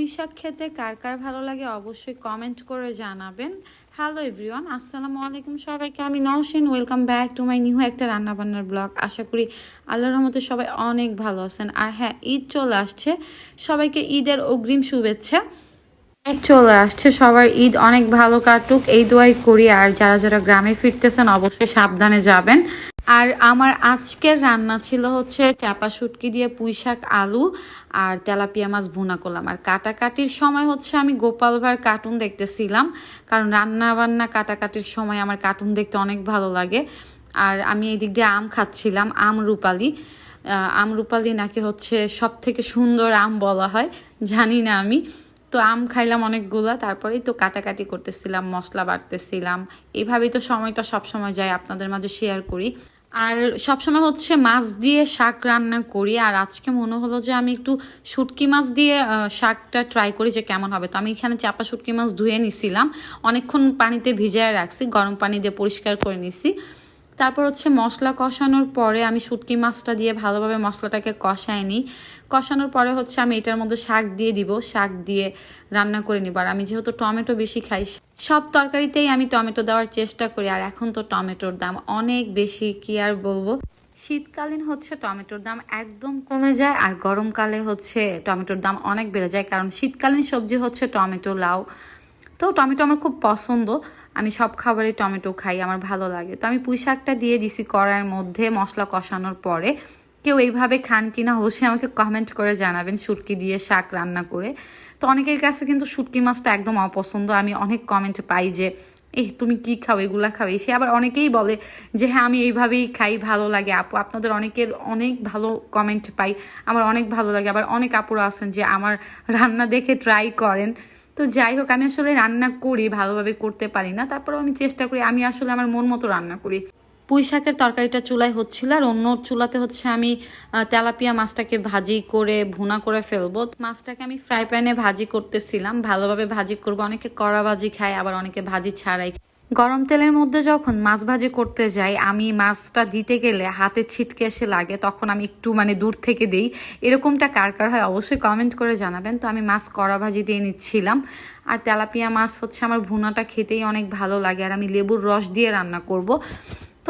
পুঁই শাক খেতে কার কার ভালো লাগে অবশ্যই কমেন্ট করে জানাবেন। হ্যালো এভরিওয়ান আসসালামু আলাইকুম সবাইকে। আমি Nowshin welcome back to my new একটা রান্নাবান্নার ব্লগ আশা করি আল্লাহর রহমতে সবাই অনেক ভালো আছেন। আর হ্যাঁ ঈদ চলে আসছে। সবাইকে ঈদের অগ্রিম শুভেচ্ছা। ঈদ চলে আসছে, সবার ঈদ অনেক ভালো কাটুক, এই দোয়াই করি। আর যারা যারা গ্রামে ফিরতেছেন, অবশ্যই সাবধানে যাবেন। আর আমার আজকের রান্না ছিল হচ্ছে চাপা শুটকি দিয়ে পুঁই শাক, আলু আর তেলাপিয়া মাছ ভুনা করলাম। আর কাটাকাটির সময় হচ্ছে আমি গোপাল ভাইয়ের কার্টুন দেখতেছিলাম, কারণ রান্না বান্না কাটাকাটির সময় আমার কার্টুন দেখতে অনেক ভালো লাগে। আর আমি এই দিক দিয়ে আম খাচ্ছিলাম, আম রূপালি। আম রূপালি নাকি হচ্ছে সব থেকে সুন্দর আম বলা হয়, জানি না আমি। তো আম খাইলাম অনেকগুলা তারপরেই তো কাটাকাটি করতেছিলাম, মশলা বাটতেছিলাম। এভাবেই তো সময়টা সব সময় যায়, আপনাদের মাঝে শেয়ার করি। আর সবসময় হচ্ছে মাছ দিয়ে শাক রান্না করি। আর আজকে মনে হলো যে আমি একটু শুটকি মাছ দিয়ে শাকটা ট্রাই করি যে কেমন হবে। তো আমি এখানে চাপা শুটকি মাছ ধুয়ে নিছিলাম। অনেকক্ষণ পানিতে ভিজায় রাখছি, গরম পানি দিয়ে পরিষ্কার করে নিছি। তারপর হচ্ছে মশলা কষানোর পরে আমি শুটকি মাছটা দিয়ে ভালোভাবে মশলাটাকে কষাই নিই। কষানোর পরে হচ্ছে আমি এটার মধ্যে শাক দিয়ে দিব। শাক দিয়ে রান্না করে নিব। আর আমি যেহেতু টমেটো বেশি খাই, সব তরকারিতেই আমি টমেটো দেওয়ার চেষ্টা করি। আর এখন তো টমেটোর দাম অনেক বেশি, কি আর বলব? শীতকালীন হচ্ছে টমেটোর দাম একদম কমে যায় আর গরমকালে হচ্ছে টমেটোর দাম অনেক বেড়ে যায়। কারণ শীতকালীন সবজি হচ্ছে টমেটো, লাউ। তো টমেটো আমার খুব পছন্দ। আমি সব খাবারে টমেটো খাই, আমার ভালো লাগে। তো আমি পুঁই শাকটা দিয়ে দিছি কড়াইয়ের মধ্যে মশলা কষানোর পরে। কেউ এইভাবে খান কি না অবশ্যই আমাকে কমেন্ট করে জানাবেন শুটকি দিয়ে শাক রান্না করে। তো অনেকের কাছে কিন্তু শুটকি মাছটা একদম অপছন্দ। আমি অনেক কমেন্ট পাই যে এ তুমি কি খাও? এগুলা খাও? সে আবার অনেকেই বলে যে হ্যাঁ আমি এইভাবেই খাই, ভালো লাগে। আপু, আপনাদের অনেকের অনেক ভালো কমেন্ট পাই। আমার অনেক ভালো লাগে। আবার অনেক আপুরা আছেন যে, আমার রান্না দেখে ট্রাই করেন। তো যাই হোক, আমি আসলে রান্না করি, ভালোভাবে করতে পারি না। তারপরেও আমি চেষ্টা করি, আমি আসলে আমার মন মতো রান্না করি। পুঁই শাকের তরকারিটা চুলায় হচ্ছিল আর অন্য চুলাতে হচ্ছে আমি তেলাপিয়া মাছটাকে ভাজি করে, ভুনা করে ফেলব। মাছটাকে আমি ফ্রাই প্যানে ভাজি করতেছিলাম, ভালোভাবে ভাজি করব। অনেকে কড়া ভাজি খায়, আবার অনেকে ভাজি ছাড়াই। গরম তেলের মধ্যে যখন মাছ ভাজি করতে যাই, আমি মাছটা দিতে গেলে হাতে ছিটকে এসে লাগে, তখন আমি একটু মানে দূর থেকে দিই। এরকমটা কার কার হয় অবশ্যই কমেন্ট করে জানাবেন। তো আমি মাছ কড়া ভাজি দিয়ে নিচ্ছিলাম। আর তেলাপিয়া মাছ হচ্ছে আমার ভুনাটা খেতেই অনেক ভালো লাগে। আর আমি লেবুর রস দিয়ে রান্না করব।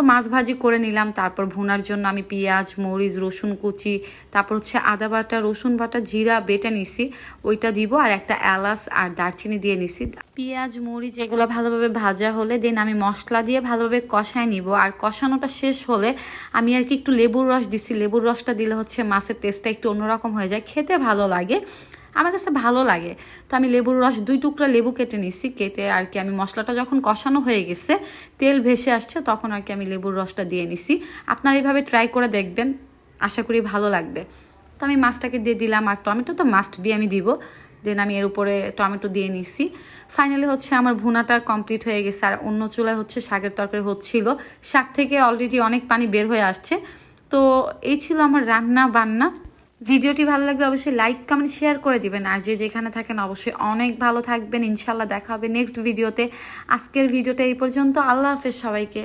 তো মাছ ভাজি করে নিলাম, তারপর ভুনার জন্য আমি পেঁয়াজ, মরিচ, রসুন কুচি, তারপর হচ্ছে আদা বাটা, রসুন বাটা, জিরা বেটে নিছি, ওইটা দিব আর একটা এলাচ আর দারচিনি দিয়ে নিছি। পেঁয়াজ, মরিচ এগুলো ভালোভাবে ভাজা হলে দেন আমি মশলা দিয়ে ভালোভাবে কষায় নিব আর কষানোটা শেষ হলে আমি আর কি একটু লেবুর রস দিছি, লেবুর রসটা দিলে হচ্ছে মাছের টেস্টটা একটু অন্যরকম হয়ে যায়, খেতে ভালো লাগে। আমার কাছে ভালো লাগে। তো আমি লেবুর রস দুই টুকরা লেবু কেটে নিছি, কেটে আর কি আমি মশলাটা যখন কষানো হয়ে গেছে, তেল ভেসে আসছে, তখন আর কি আমি লেবুর রসটা দিয়ে নিছি। আপনারা এইভাবে ট্রাই করে দেখবেন, আশা করি ভালো লাগবে। তো আমি মাছটাকে দিয়ে দিলাম আর টমেটো তো মাস্ট বি আমি দিব। দেন আমি এর উপরে টমেটো দিয়ে নিছি। ফাইনালি হচ্ছে আমার ভুনাটা কমপ্লিট হয়ে গেছে আর অন্য চুলায় হচ্ছে শাকের তরকারি হচ্ছিল। শাক থেকে অলরেডি অনেক পানি বের হয়ে আসছে। তো এই ছিল আমার রান্না বান্না ভিডিওটি ভালো লাগলে অবশ্যই লাইক কমেন্ট শেয়ার করে দিবেন। আর যে যেখানে থাকেন অবশ্যই অনেক ভালো থাকবেন। ইনশাল্লাহ দেখা হবে নেক্সট ভিডিওতে আজকের ভিডিওটা এই পর্যন্ত। আল্লাহ হাফেজ সবাইকে।